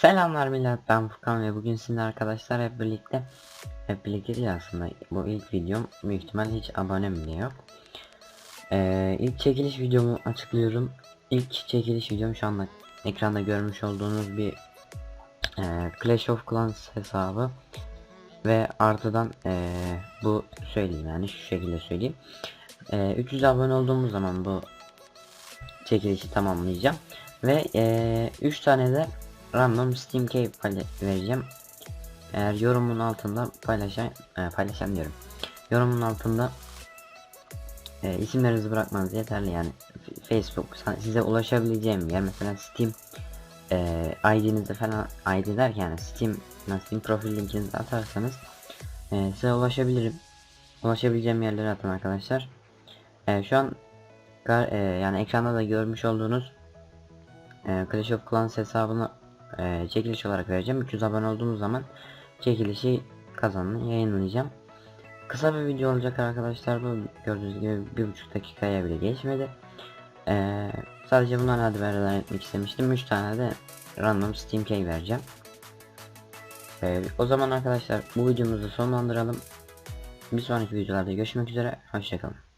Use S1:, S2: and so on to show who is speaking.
S1: Selamlar millet ben Furkan ve bugün sizinle arkadaşlar hep birlikte hep birlikte değil aslında bu ilk videom. Büyük ihtimal hiç abonem bile yok. Ee, ilk çekiliş videomu açıklıyorum. İlk çekiliş videom şu anda ekranda görmüş olduğunuz bir e, Clash of Clans hesabı. Ve artıdan e, bu söyleyeyim yani şu şekilde söyleyeyim. E, 300 abone olduğumuz zaman bu çekilişi tamamlayacağım. Ve 3 tane de random steam key vereceğim. Eğer yorumun altında paylaşan e, paylaşan diyorum. Yorumun altında e, isimlerinizi bırakmanız yeterli. Yani Facebook size ulaşabileceğim yer. Mesela Steam e, ID'nizi falan ID derken yani Steam Steam profil linkinizi atarsanız e, size ulaşabilirim. Ulaşabileceğim yerlere atın arkadaşlar. E, şu an e, yani ekranda da görmüş olduğunuz e, Clash of Clans hesabını e, çekiliş olarak vereceğim. 300 abone olduğumuz zaman çekilişi kazanını yayınlayacağım. Kısa bir video olacak arkadaşlar. Bu gördüğünüz gibi bir buçuk dakikaya bile geçmedi. Ee, sadece bunları haberler etmek istemiştim. 3 tane de random steam key vereceğim. Ee, o zaman arkadaşlar bu videomuzu sonlandıralım. Bir sonraki videolarda görüşmek üzere. Hoşçakalın